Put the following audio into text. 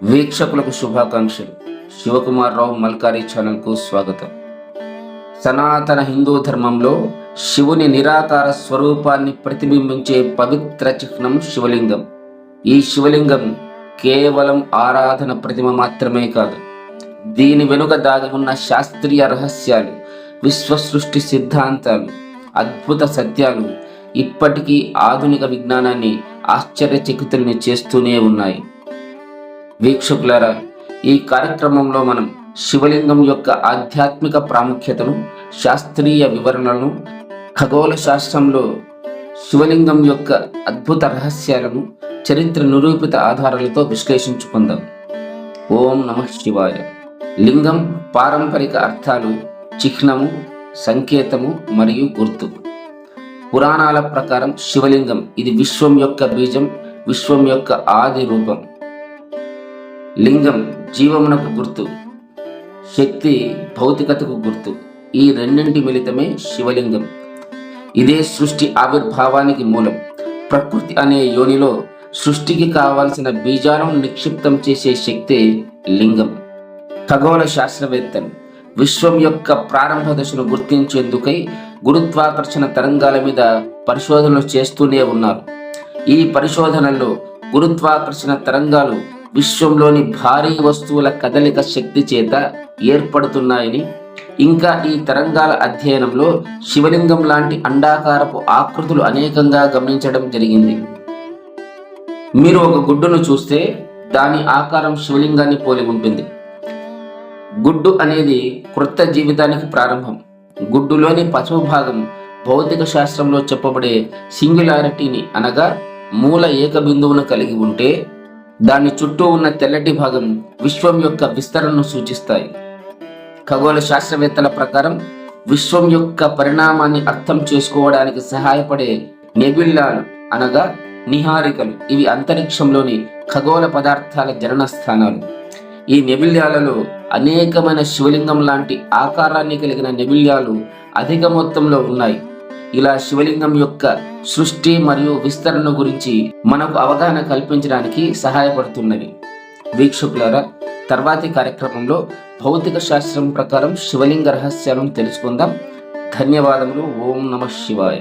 వీక్షకులకు శుభాకాంక్షలు. శివకుమార్ రావు మల్కారీ ఛానల్కు స్వాగతం. సనాతన హిందూ ధర్మంలో శివుని నిరాకార స్వరూపాన్ని ప్రతిబింబించే పవిత్ర చిహ్నం శివలింగం. ఈ శివలింగం కేవలం ఆరాధన ప్రతిమ మాత్రమే కాదు దీని వెనుక దాగి ఉన్న శాస్త్రీయ రహస్యాలు విశ్వ సృష్టి సిద్ధాంతాలు అద్భుత సత్యాలు ఇప్పటికీ ఆధునిక విజ్ఞానాన్ని ఆశ్చర్యచకితుల్ని చేస్తూనే ఉన్నాయి. వీక్షకులారా ఈ కార్యక్రమంలో మనం శివలింగం యొక్క ఆధ్యాత్మిక ప్రాముఖ్యతను శాస్త్రీయ వివరణలను ఖగోళ శాస్త్రంలో శివలింగం యొక్క అద్భుత రహస్యాలను చరిత్ర నిరూపిత ఆధారాలతో విశ్లేషించుకుందాం. ఓం నమ శివాయ. లింగం పారంపరిక అర్థాలు చిహ్నము సంకేతము మరియు గుర్తు. పురాణాల ప్రకారం శివలింగం ఇది విశ్వం యొక్క బీజం విశ్వం యొక్క ఆది రూపం. లింగం జీవమునకు గుర్తు. శక్తి భౌతికతకు గుర్తు. ఈ రెండింటి మిళితమే శివలింగం. ఇదే సృష్టి ఆవిర్భావానికి మూలం. ప్రకృతి అనే యోనిలో సృష్టికి కావాల్సిన బీజాలను నిక్షిప్తం చేసే శక్తి లింగం. ఖగోళ శాస్త్రవేత్తలు విశ్వం యొక్క ప్రారంభ దశను గుర్తించేందుకై గురుత్వాకర్షణ తరంగాల మీద పరిశోధనలు చేస్తూనే ఉన్నారు. ఈ పరిశోధనల్లో గురుత్వాకర్షణ తరంగాలు విశ్వంలోని భారీ వస్తువుల కదలిక శక్తి చేత ఏర్పడుతున్నాయని ఇంకా ఈ తరంగాల అధ్యయనంలో శివలింగం లాంటి అండాకారపు ఆకృతులు అనేకంగా గమనించడం జరిగింది. మీరు ఒక గుడ్డును చూస్తే దాని ఆకారం శివలింగాన్ని పోలి ఉంటుంది. గుడ్డు అనేది క్రొత్త జీవితానికి ప్రారంభం. గుడ్డులోని పసుపు భాగం భౌతిక శాస్త్రంలో చెప్పబడే సింగులారిటీని అనగా మూల ఏక బిందువును కలిగి ఉంటే దాని చుట్టూ ఉన్న తెల్లటి భాగం విశ్వం యొక్క విస్తరణను సూచిస్తాయి. ఖగోళ శాస్త్రవేత్తల ప్రకారం విశ్వం యొక్క పరిణామాన్ని అర్థం చేసుకోవడానికి సహాయపడే నెబిల్లాలు అనగా నిహారికలు. ఇవి అంతరిక్షంలోని ఖగోళ పదార్థాల జనన స్థానాలు ఈ నెబిల్యాలలో అనేకమైన శివలింగం లాంటి ఆకారాన్ని కలిగిన నెబిల్యాలు అధిక మొత్తంలో ఉన్నాయి. ఇలా శివలింగం యొక్క సృష్టి మరియు విస్తరణ గురించి మనకు అవగాహన కల్పించడానికి సహాయపడుతున్నవి వీక్షకులారా తర్వాతి కార్యక్రమంలో భౌతిక శాస్త్రం ప్రకారం శివలింగ రహస్యాలను తెలుసుకుందాం. ధన్యవాదములు. ఓం నమ శివాయ.